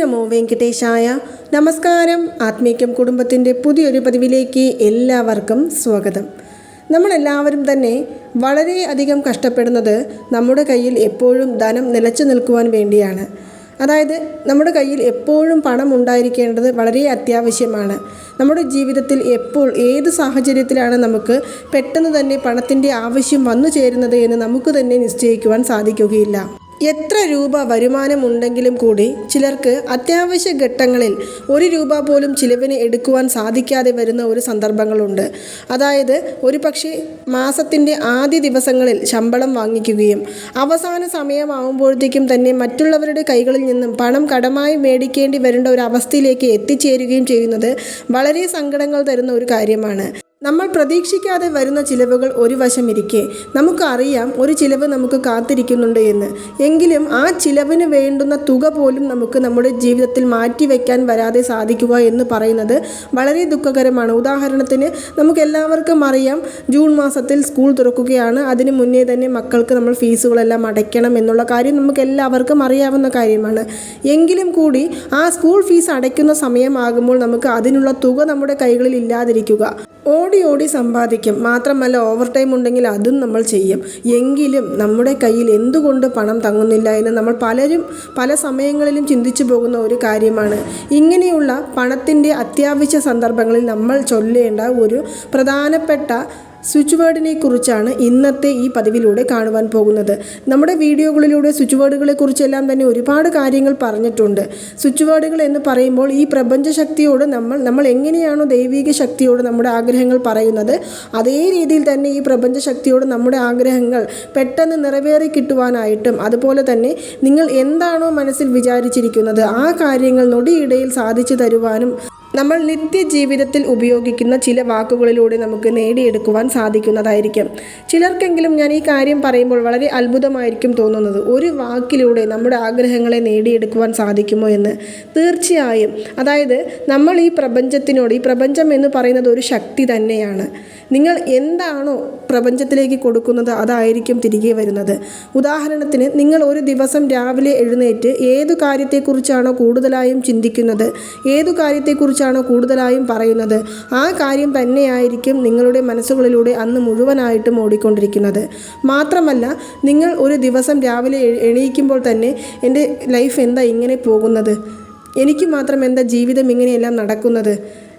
നമോ വെങ്കടേശായ. നമസ്കാരം. ആത്മീക്യം കുടുംബത്തിന്റെ പുതിയൊരു പതിവിലേക്ക് എല്ലാവർക്കും സ്വാഗതം. നമ്മളെല്ലാവരും തന്നെ വളരെയധികം കഷ്ടപ്പെടുന്നത് നമ്മുടെ കയ്യിൽ എപ്പോഴും ധനം നിലച്ചു നിൽക്കുവാൻ വേണ്ടിയാണ്. അതായത് നമ്മുടെ കയ്യിൽ എപ്പോഴും പണം ഉണ്ടായിരിക്കേണ്ടത് വളരെ അത്യാവശ്യമാണ്. നമ്മുടെ ജീവിതത്തിൽ എപ്പോൾ ഏത് സാഹചര്യത്തിലാണ് നമുക്ക് പെട്ടെന്ന് തന്നെ പണത്തിന്റെ ആവശ്യം വന്നു ചേരുന്നത് എന്ന് നമുക്ക് തന്നെ നിശ്ചയിക്കുവാൻ സാധിക്കുകയില്ല. എത്ര രൂപ വരുമാനമുണ്ടെങ്കിലും കൂടി ചിലർക്ക് അത്യാവശ്യ ഘട്ടങ്ങളിൽ ഒരു രൂപ പോലും ചിലവിന് എടുക്കുവാൻ സാധിക്കാതെ വരുന്ന ഒരു സന്ദർഭങ്ങളുണ്ട്. അതായത് ഒരു പക്ഷേ മാസത്തിന്റെ ആദ്യ ദിവസങ്ങളിൽ ശമ്പളം വാങ്ങിക്കുകയും അവസാന സമയമാകുമ്പോഴത്തേക്കും തന്നെ മറ്റുള്ളവരുടെ കൈകളിൽ നിന്നും പണം കടമായി മേടിക്കേണ്ടി വരേണ്ട ഒരു അവസ്ഥയിലേക്ക് എത്തിച്ചേരുകയും ചെയ്യുന്നത് വളരെ സങ്കടങ്ങൾ തരുന്ന ഒരു കാര്യമാണ്. നമ്മൾ പ്രതീക്ഷിക്കാതെ വരുന്ന ചിലവുകൾ ഒരു വശം ഇരിക്കെ നമുക്കറിയാം ഒരു ചിലവ് നമുക്ക് കാത്തിരിക്കുന്നുണ്ട് എന്ന്. എങ്കിലും ആ ചിലവിന് വേണ്ടുന്ന തുക പോലും നമുക്ക് നമ്മുടെ ജീവിതത്തിൽ മാറ്റിവെക്കാൻ വരാതെ സാധിക്കുക എന്ന് പറയുന്നത് വളരെ ദുഃഖകരമാണ്. ഉദാഹരണത്തിന് നമുക്ക് എല്ലാവർക്കും അറിയാം ജൂൺ മാസത്തിൽ സ്കൂൾ തുറക്കുകയാണ്. അതിന് മുന്നേ തന്നെ മക്കൾക്ക് നമ്മൾ ഫീസുകളെല്ലാം അടയ്ക്കണം എന്നുള്ള കാര്യം നമുക്ക് എല്ലാവർക്കും അറിയാവുന്ന കാര്യമാണ്. എങ്കിലും കൂടി ആ സ്കൂൾ ഫീസ് അടയ്ക്കുന്ന സമയമാകുമ്പോൾ നമുക്ക് അതിനുള്ള തുക നമ്മുടെ കൈകളിൽ ഇല്ലാതിരിക്കുക. ഓടി ഓടി സമ്പാദിക്കും. മാത്രമല്ല ഓവർ ടൈം ഉണ്ടെങ്കിൽ അതും നമ്മൾ ചെയ്യും. എങ്കിലും നമ്മുടെ കയ്യിൽ എന്തുകൊണ്ട് പണം തങ്ങുന്നില്ല എന്ന് നമ്മൾ പലരും പല സമയങ്ങളിലും ചിന്തിച്ചു പോകുന്ന ഒരു കാര്യമാണ്. ഇങ്ങനെയുള്ള പണത്തിന്റെ അത്യാവശ്യ സന്ദർഭങ്ങളിൽ നമ്മൾ ചൊല്ലേണ്ട ഒരു പ്രധാനപ്പെട്ട സ്വിച്ച് വേർഡിനെ കുറിച്ചാണ് ഇന്നത്തെ ഈ പതിവിലൂടെ കാണുവാൻ പോകുന്നത്. നമ്മുടെ വീഡിയോകളിലൂടെ സ്വിച്ച് വേർഡുകളെ കുറിച്ചെല്ലാം തന്നെ ഒരുപാട് കാര്യങ്ങൾ പറഞ്ഞിട്ടുണ്ട്. സ്വിച്ച് വേർഡുകൾ എന്ന് പറയുമ്പോൾ ഈ പ്രപഞ്ച ശക്തിയോട് നമ്മൾ നമ്മൾ എങ്ങനെയാണോ ദൈവിക ശക്തിയോട് നമ്മുടെ ആഗ്രഹങ്ങൾ പറയുന്നത് അതേ രീതിയിൽ തന്നെ ഈ പ്രപഞ്ച ശക്തിയോട് നമ്മുടെ ആഗ്രഹങ്ങൾ പെട്ടെന്ന് നിറവേറി കിട്ടുവാനായിട്ടും അതുപോലെ തന്നെ നിങ്ങൾ എന്താണോ മനസ്സിൽ വിചാരിച്ചിരിക്കുന്നത് ആ കാര്യങ്ങൾ നൊടിയിടയിൽ സാധിച്ചു തരുവാനും നമ്മൾ നിത്യജീവിതത്തിൽ ഉപയോഗിക്കുന്ന ചില വാക്കുകളിലൂടെ നമുക്ക് നേടിയെടുക്കുവാൻ സാധിക്കുന്നതായിരിക്കും. ചിലർക്കെങ്കിലും ഞാൻ ഈ കാര്യം പറയുമ്പോൾ വളരെ അത്ഭുതമായിരിക്കും തോന്നുന്നത്. ഒരു വാക്കിലൂടെ നമ്മുടെ ആഗ്രഹങ്ങളെ നേടിയെടുക്കുവാൻ സാധിക്കുമോ എന്ന്. തീർച്ചയായും. അതായത് നമ്മൾ ഈ പ്രപഞ്ചത്തിനോട് ഈ പ്രപഞ്ചം എന്ന് പറയുന്നത് ഒരു ശക്തി തന്നെയാണ്. നിങ്ങൾ എന്താണോ പ്രപഞ്ചത്തിലേക്ക് കൊടുക്കുന്നത് അതായിരിക്കും തിരികെ വരുന്നത്. ഉദാഹരണത്തിന് നിങ്ങൾ ഒരു ദിവസം രാവിലെ എഴുന്നേറ്റ് ഏതു കാര്യത്തെക്കുറിച്ചാണോ കൂടുതലായും ചിന്തിക്കുന്നത് ഏതു കാര്യത്തെക്കുറിച്ചാണോ കൂടുതലായും പറയുന്നത്? ആ കാര്യം തന്നെയായിരിക്കും നിങ്ങളുടെ മനസ്സുകളിലൂടെ അന്ന് മുഴുവനായിട്ടും ഓടിക്കൊണ്ടിരിക്കുന്നത്. മാത്രമല്ല നിങ്ങൾ ഒരു ദിവസം രാവിലെ എണീക്കുമ്പോൾ തന്നെ എന്റെ ലൈഫ് എന്താ ഇങ്ങനെ പോകുന്നത്? എനിക്ക് മാത്രം എന്താ ജീവിതം ഇങ്ങനെയെല്ലാം നടക്കുന്നത്?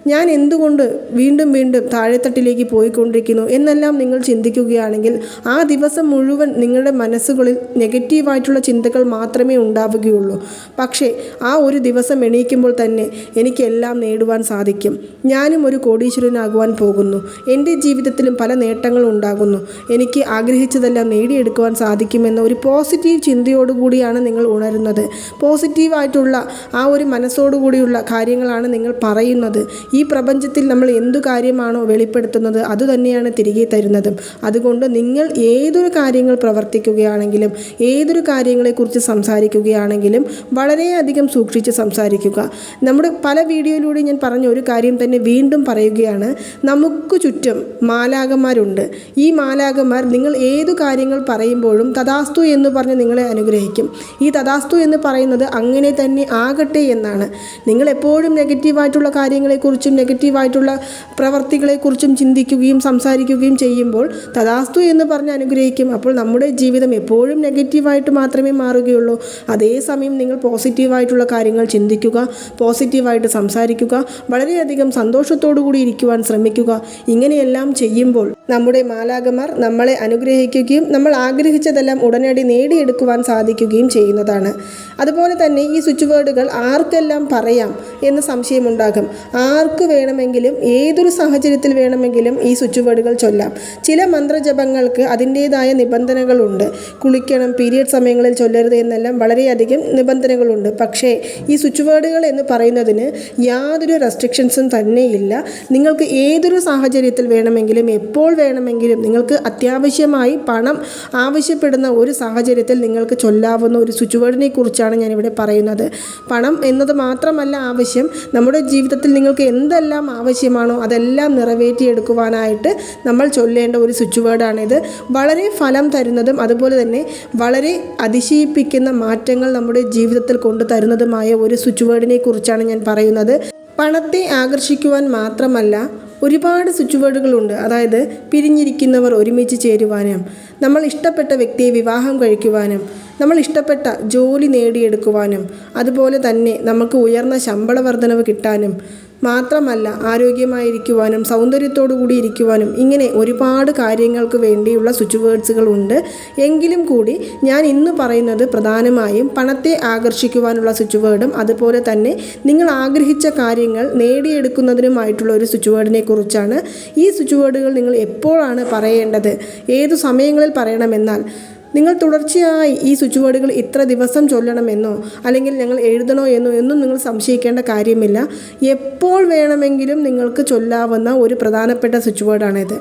ഞാൻ എന്തുകൊണ്ട് വീണ്ടും വീണ്ടും താഴെത്തട്ടിലേക്ക് പോയിക്കൊണ്ടിരിക്കുന്നു എന്നെല്ലാം നിങ്ങൾ ചിന്തിക്കുകയാണെങ്കിൽ ആ ദിവസം മുഴുവൻ നിങ്ങളുടെ മനസ്സുകളിൽ നെഗറ്റീവായിട്ടുള്ള ചിന്തകൾ മാത്രമേ ഉണ്ടാവുകയുള്ളൂ. പക്ഷേ ആ ഒരു ദിവസം എണീക്കുമ്പോൾ തന്നെ എനിക്കെല്ലാം നേടുവാൻ സാധിക്കും. ഞാനും ഒരു കോടീശ്വരനാകുവാൻ പോകുന്നു. എന്റെ ജീവിതത്തിലും പല നേട്ടങ്ങളും ഉണ്ടാകുന്നു. എനിക്ക് ആഗ്രഹിച്ചതെല്ലാം നേടിയെടുക്കുവാൻ സാധിക്കുമെന്ന ഒരു പോസിറ്റീവ് ചിന്തയോടുകൂടിയാണ് നിങ്ങൾ ഉണരുന്നത്. പോസിറ്റീവായിട്ടുള്ള ആ ഒരു മനസ്സോടുകൂടിയുള്ള കാര്യങ്ങളാണ് നിങ്ങൾ പറയുന്നത്. ഈ പ്രപഞ്ചത്തിൽ നമ്മൾ എന്തു കാര്യമാണോ വെളിപ്പെടുത്തുന്നത് അതുതന്നെയാണ് തിരികെ തരുന്നതും. അതുകൊണ്ട് നിങ്ങൾ ഏതൊരു കാര്യങ്ങൾ പ്രവർത്തിക്കുകയാണെങ്കിലും ഏതൊരു കാര്യങ്ങളെക്കുറിച്ച് സംസാരിക്കുകയാണെങ്കിലും വളരെയധികം സൂക്ഷിച്ച് സംസാരിക്കുക. നമ്മുടെ പല വീഡിയോയിലൂടെ ഞാൻ പറഞ്ഞ ഒരു കാര്യം തന്നെ വീണ്ടും പറയുകയാണ്. നമുക്ക് ചുറ്റും മാലാകന്മാരുണ്ട് ഈ മാലാകന്മാർ നിങ്ങൾ ഏതു കാര്യങ്ങൾ പറയുമ്പോഴും തഥാസ്തു എന്ന് പറഞ്ഞ് നിങ്ങളെ അനുഗ്രഹിക്കും. ഈ തഥാസ്തു എന്ന് പറയുന്നത് അങ്ങനെ തന്നെ ആകട്ടെ എന്നാണ്. നിങ്ങൾ എപ്പോഴും നെഗറ്റീവായിട്ടുള്ള കാര്യങ്ങളെക്കുറിച്ചും നെഗറ്റീവായിട്ടുള്ള പ്രവർത്തികളെക്കുറിച്ചും ചിന്തിക്കുകയും സംസാരിക്കുകയും ചെയ്യുമ്പോൾ തഥാസ്തു എന്ന് പറഞ്ഞ് അനുഗ്രഹിക്കും. അപ്പോൾ നമ്മുടെ ജീവിതം എപ്പോഴും നെഗറ്റീവായിട്ട് മാത്രമേ മാറുകയുള്ളൂ. അതേസമയം നിങ്ങൾ പോസിറ്റീവായിട്ടുള്ള കാര്യങ്ങൾ ചിന്തിക്കുക പോസിറ്റീവായിട്ട് സംസാരിക്കുക വളരെയധികം സന്തോഷത്തോടു കൂടി ഇരിക്കുവാൻ ശ്രമിക്കുക. ഇങ്ങനെയെല്ലാം ചെയ്യുമ്പോൾ നമ്മുടെ മാലാകമാർ നമ്മളെ അനുഗ്രഹിക്കുകയും നമ്മൾ ആഗ്രഹിച്ചതെല്ലാം ഉടനടി നേടിയെടുക്കുവാൻ സാധിക്കുകയും ചെയ്യുന്നതാണ്. അതുപോലെ തന്നെ ഈ സ്വിച്ച് വേർഡുകൾ ആർക്കെല്ലാം പറയാം എന്ന് സംശയമുണ്ടാകും. ആർക്ക് വേണമെങ്കിലും ഏതൊരു സാഹചര്യത്തിൽ വേണമെങ്കിലും ഈ സ്വിച്ച് വേർഡുകൾ ചൊല്ലാം. ചില മന്ത്രജപങ്ങൾക്ക് അതിന്റേതായ നിബന്ധനകളുണ്ട്. കുളിക്കണം പീരിയഡ് സമയങ്ങളിൽ ചൊല്ലരുത് എന്നെല്ലാം വളരെയധികം നിബന്ധനകളുണ്ട്. പക്ഷേ ഈ സ്വിച്ച് വേർഡുകൾ എന്ന് പറയുന്നതിന് യാതൊരു റെസ്ട്രിക്ഷൻസും തന്നെയില്ല. നിങ്ങൾക്ക് ഏതൊരു സാഹചര്യത്തിൽ വേണമെങ്കിലും എപ്പോൾ വേണമെങ്കിലും നിങ്ങൾക്ക് അത്യാവശ്യമായി പണം ആവശ്യപ്പെടുന്ന ഒരു സാഹചര്യത്തിൽ നിങ്ങൾക്ക് ചൊല്ലാവുന്ന ഒരു വേർഡിനെ കുറിച്ചാണ് ഞാനിവിടെ പറയുന്നത്. പണം എന്നത് മാത്രമല്ല ആവശ്യം. നമ്മുടെ ജീവിതത്തിൽ നിങ്ങൾക്ക് എന്തെല്ലാം ആവശ്യമാണോ അതെല്ലാം നിറവേറ്റിയെടുക്കുവാനായിട്ട് നമ്മൾ ചൊല്ലേണ്ട ഒരു സ്വിച്ച് വളരെ ഫലം തരുന്നതും അതുപോലെ തന്നെ വളരെ അതിശയിപ്പിക്കുന്ന മാറ്റങ്ങൾ നമ്മുടെ ജീവിതത്തിൽ കൊണ്ടു തരുന്നതുമായ ഒരു സ്വിച്ച് കുറിച്ചാണ് ഞാൻ പറയുന്നത്. പണത്തെ ആകർഷിക്കുവാൻ മാത്രമല്ല ഒരുപാട് സ്വിച്ച് വേർഡുകളുണ്ട് അതായത് പിരിഞ്ഞിരിക്കുന്നവർ ഒരുമിച്ച് ചേരുവാനും നമ്മൾ ഇഷ്ടപ്പെട്ട വ്യക്തിയെ വിവാഹം കഴിക്കുവാനും നമ്മൾ ഇഷ്ടപ്പെട്ട ജോലി നേടിയെടുക്കുവാനും അതുപോലെ തന്നെ നമുക്ക് ഉയർന്ന ശമ്പള വർധനവ് കിട്ടാനും മാത്രമല്ല ആരോഗ്യമായിരിക്കുവാനും സൗന്ദര്യത്തോടു കൂടി ഇരിക്കുവാനും ഇങ്ങനെ ഒരുപാട് കാര്യങ്ങൾക്ക് വേണ്ടിയുള്ള സ്വിച്ച് വേർഡ്സുകളുണ്ട് എങ്കിലും കൂടി ഞാൻ ഇന്ന് പറയുന്നത് പ്രധാനമായും പണത്തെ ആകർഷിക്കുവാനുള്ള സ്വിച്ച് വേർഡും അതുപോലെ തന്നെ നിങ്ങൾ ആഗ്രഹിച്ച കാര്യങ്ങൾ നേടിയെടുക്കുന്നതിനുമായിട്ടുള്ള ഒരു സ്വിച്ച് വേർഡിനെ കുറിച്ചാണ് ഈ സ്വിച്ച് വേർഡുകൾ നിങ്ങൾ എപ്പോഴാണ് പറയേണ്ടത്? ഏതു സമയങ്ങളിൽ പറയണമെന്നാൽ നിങ്ങൾ തുടർച്ചയായി ഈ സ്വിച്ച് വേർഡുകൾ ഇത്ര ദിവസം ചൊല്ലണമെന്നോ അല്ലെങ്കിൽ ഞങ്ങൾ എഴുതണോ എന്നോ എന്നും നിങ്ങൾ സംശയിക്കേണ്ട കാര്യമില്ല. എപ്പോൾ വേണമെങ്കിലും നിങ്ങൾക്ക് ചൊല്ലാവുന്ന ഒരു പ്രധാനപ്പെട്ട സ്വിച്ച് വേർഡാണിത്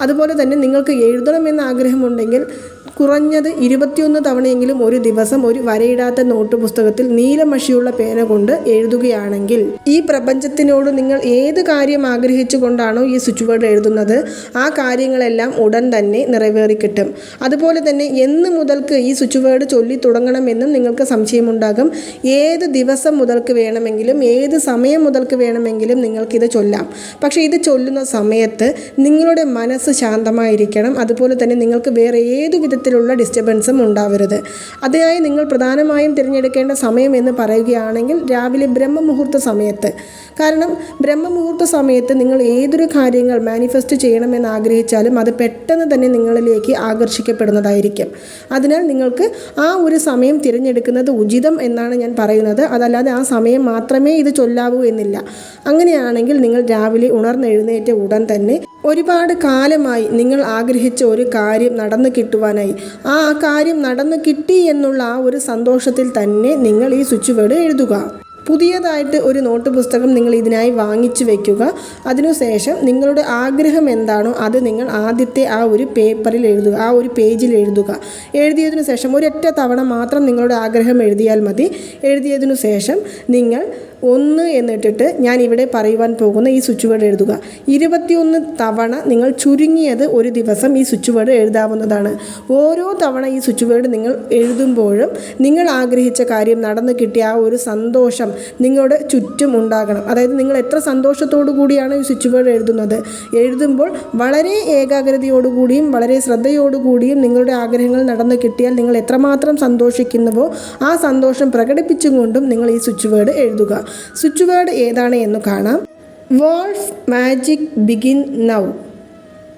അതുപോലെ തന്നെ നിങ്ങൾക്ക് എഴുതണമെന്ന് ആഗ്രഹമുണ്ടെങ്കിൽ കുറഞ്ഞത് ഇരുപത്തിയൊന്ന് തവണയെങ്കിലും ഒരു ദിവസം ഒരു വരയിടാത്ത നോട്ട് പുസ്തകത്തിൽ നീലമഷിയുള്ള പേന കൊണ്ട് എഴുതുകയാണെങ്കിൽ ഈ പ്രപഞ്ചത്തിനോട് നിങ്ങൾ ഏത് കാര്യം ആഗ്രഹിച്ചു കൊണ്ടാണോ ഈ സ്വിച്ച് ബോർഡ് എഴുതുന്നത് ആ കാര്യങ്ങളെല്ലാം ഉടൻ തന്നെ നിറവേറിക്കിട്ടും. അതുപോലെ തന്നെ എന്ന് മുതൽക്ക് ഈ സ്വിച്ച് ബോർഡ് ചൊല്ലി തുടങ്ങണമെന്നും നിങ്ങൾക്ക് സംശയമുണ്ടാകും. ഏത് ദിവസം മുതൽക്ക് വേണമെങ്കിലും ഏത് സമയം മുതൽക്ക് വേണമെങ്കിലും നിങ്ങൾക്കിത് ചൊല്ലാം. പക്ഷേ ഇത് ചൊല്ലുന്ന സമയത്ത് നിങ്ങളുടെ മനസ്സ് ശാന്തമായിരിക്കണം. അതുപോലെ തന്നെ നിങ്ങൾക്ക് വേറെ ഏത് വിധത്തിലുള്ള ഡിസ്റ്റർബൻസും ഉണ്ടാവരുത്. അതിനായി നിങ്ങൾ പ്രധാനമായും തിരഞ്ഞെടുക്കേണ്ട സമയം എന്ന് പറയുകയാണെങ്കിൽ രാവിലെ ബ്രഹ്മമുഹൂർത്ത സമയത്ത്. കാരണം ബ്രഹ്മമുഹൂർത്ത സമയത്ത് നിങ്ങൾ ഏതൊരു കാര്യങ്ങൾ മാനിഫെസ്റ്റ് ചെയ്യണമെന്ന് ആഗ്രഹിച്ചാലും അത് പെട്ടെന്ന് തന്നെ നിങ്ങളിലേക്ക് ആകർഷിക്കപ്പെടുന്നതായിരിക്കും. അതിനാൽ നിങ്ങൾക്ക് ആ ഒരു സമയം തിരഞ്ഞെടുക്കുന്നത് ഉചിതം എന്നാണ് ഞാൻ പറയുന്നത്. അതല്ലാതെ ആ സമയം മാത്രമേ ഇത് ചൊല്ലാവൂ എന്നില്ല. അങ്ങനെയാണെങ്കിൽ നിങ്ങൾ രാവിലെ ഉണർന്നെഴുന്നേറ്റ ഉടൻ തന്നെ ഒരുപാട് കാലമായി നിങ്ങൾ ആഗ്രഹിച്ച ഒരു കാര്യം നടന്നു കിട്ടുവാനായി ആ കാര്യം നടന്നു കിട്ടി എന്നുള്ള ആ ഒരു സന്തോഷത്തിൽ തന്നെ നിങ്ങൾ ഈ സ്വിച്ച് വേർഡ് എഴുതുക. പുതിയതായിട്ട് ഒരു നോട്ട് പുസ്തകം നിങ്ങൾ ഇതിനായി വാങ്ങിച്ചു വെക്കുക. അതിനുശേഷം നിങ്ങളുടെ ആഗ്രഹം എന്താണോ അത് നിങ്ങൾ ആദ്യത്തെ ആ ഒരു പേപ്പറിൽ എഴുതുക ആ ഒരു പേജിൽ എഴുതുക. എഴുതിയതിനു ശേഷം ഒരൊറ്റ തവണ മാത്രം നിങ്ങളുടെ ആഗ്രഹം എഴുതിയാൽ മതി. എഴുതിയതിനു ശേഷം നിങ്ങൾ ഒന്ന് എന്നിട്ടിട്ട് ഞാൻ ഇവിടെ പറയുവാൻ പോകുന്ന ഈ സ്വിച്ച് വേർഡ് എഴുതുക. ഇരുപത്തിയൊന്ന് തവണ നിങ്ങൾ ചുരുങ്ങിയത് ഒരു ദിവസം ഈ സ്വിച്ച് വേർഡ് എഴുതാവുന്നതാണ്. ഓരോ തവണ ഈ സ്വിച്ച് വേർഡ് നിങ്ങൾ എഴുതുമ്പോഴും നിങ്ങൾ ആഗ്രഹിച്ച കാര്യം നടന്നു കിട്ടിയ ആ ഒരു സന്തോഷം നിങ്ങളുടെ ചുറ്റും ഉണ്ടാകണം. അതായത് നിങ്ങൾ എത്ര സന്തോഷത്തോടു കൂടിയാണ് ഈ സ്വിച്ച് വേർഡ് എഴുതുന്നത്. എഴുതുമ്പോൾ വളരെ ഏകാഗ്രതയോടുകൂടിയും വളരെ ശ്രദ്ധയോടുകൂടിയും നിങ്ങളുടെ ആഗ്രഹങ്ങൾ നടന്നു കിട്ടിയാൽ നിങ്ങൾ എത്രമാത്രം സന്തോഷിക്കുന്നുവോ ആ സന്തോഷം പ്രകടിപ്പിച്ചുകൊണ്ടും നിങ്ങൾ ഈ സ്വിച്ച് വേർഡ് എഴുതുക. സ്വിച്ച് വേർഡ് ഏതാണ് എന്ന് കാണാം. Wolf magic begin now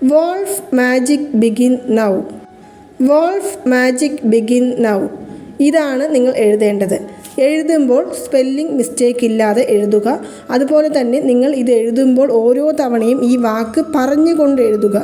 wolf magic begin now wolf magic begin now ഇതാണ് നിങ്ങൾ എഴുതേണ്ടത്. എഴുതുമ്പോൾ സ്പെല്ലിംഗ് മിസ്റ്റേക്ക് ഇല്ലാതെ എഴുതുക. അതുപോലെ തന്നെ നിങ്ങൾ ഇത് എഴുതുമ്പോൾ ഓരോ തവണയും ഈ വാക്ക് പറഞ്ഞുകൊണ്ട് എഴുതുക.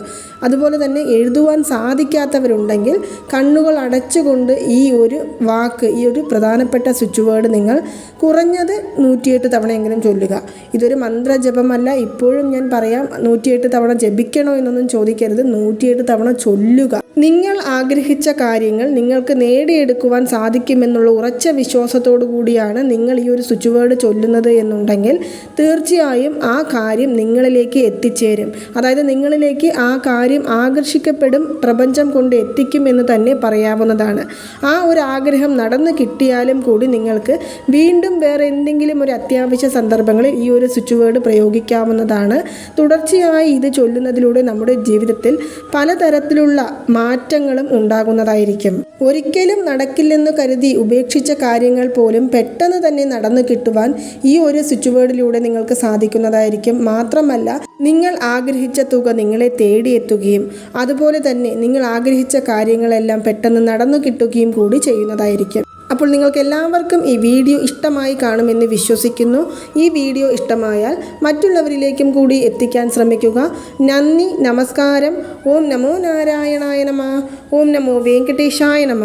അതുപോലെ തന്നെ എഴുതുവാൻ സാധിക്കാത്തവരുണ്ടെങ്കിൽ കണ്ണുകൾ അടച്ചുകൊണ്ട് ഈ ഒരു വാക്ക് ഈ ഒരു പ്രധാനപ്പെട്ട സ്വിച്ച് വേർഡ് നിങ്ങൾ കുറഞ്ഞത് നൂറ്റിയെട്ട് തവണയെങ്കിലും ചൊല്ലുക. ഇതൊരു മന്ത്രജപമല്ല. ഇപ്പോഴും ഞാൻ പറയാം നൂറ്റിയെട്ട് തവണ ജപിക്കണോ എന്നൊന്നും ചോദിക്കരുത്. നൂറ്റിയെട്ട് തവണ ചൊല്ലുക. നിങ്ങൾ ആഗ്രഹിച്ച കാര്യങ്ങൾ നിങ്ങൾക്ക് നേടിയെടുക്കുവാൻ സാധിക്കുമെന്നുള്ള ഉറച്ച വിശ്വാസത്തോടു കൂടിയാണ് നിങ്ങൾ ഈ ഒരു സ്വിച്ച് വേർഡ് ചൊല്ലുന്നത് എന്നുണ്ടെങ്കിൽ തീർച്ചയായും ആ കാര്യം നിങ്ങളിലേക്ക് എത്തിച്ചേരും. അതായത് നിങ്ങളിലേക്ക് ആ കാര്യം ആകർഷിക്കപ്പെടും പ്രപഞ്ചം കൊണ്ട് എത്തിക്കും എന്ന് തന്നെ പറയാവുന്നതാണ്. ആ ഒരു ആഗ്രഹം നടന്നു കിട്ടിയാലും കൂടി നിങ്ങൾക്ക് വീണ്ടും വേറെ എന്തെങ്കിലും ഒരു അത്യാവശ്യ സന്ദർഭങ്ങളിൽ ഈ ഒരു സ്വിച്ച് വേർഡ് പ്രയോഗിക്കാവുന്നതാണ്. തുടർച്ചയായി ഇത് ചൊല്ലുന്നതിലൂടെ നമ്മുടെ ജീവിതത്തിൽ പലതരത്തിലുള്ള മാറ്റങ്ങളും ഉണ്ടാകുന്നതായിരിക്കും. ഒരിക്കലും നടക്കില്ലെന്ന് കരുതി ഉപേക്ഷിച്ച കാര്യങ്ങൾ പോലും പെട്ടെന്ന് തന്നെ നടന്നു കിട്ടുവാൻ ഈ ഒരു സ്വിച്ച് വേർഡിലൂടെ നിങ്ങൾക്ക് സാധിക്കുന്നതായിരിക്കും. മാത്രമല്ല നിങ്ങൾ ആഗ്രഹിച്ച തുക നിങ്ങളെ തേടിയെത്തുകയും അതുപോലെ തന്നെ നിങ്ങൾ ആഗ്രഹിച്ച കാര്യങ്ങളെല്ലാം പെട്ടെന്ന് നടന്നു കിട്ടുകയും കൂടി ചെയ്യുന്നതായിരിക്കും. അപ്പോൾ നിങ്ങൾക്ക് എല്ലാവർക്കും ഈ വീഡിയോ ഇഷ്ടമായി കാണുമെന്ന് വിശ്വസിക്കുന്നു. ഈ വീഡിയോ ഇഷ്ടമായാൽ മറ്റുള്ളവരിലേക്കും കൂടി എത്തിക്കാൻ ശ്രമിക്കുക. നന്ദി നമസ്കാരം. ഓം നമോ നാരായണായ നമ. ഓം നമോ വെങ്കടേശായ നമ.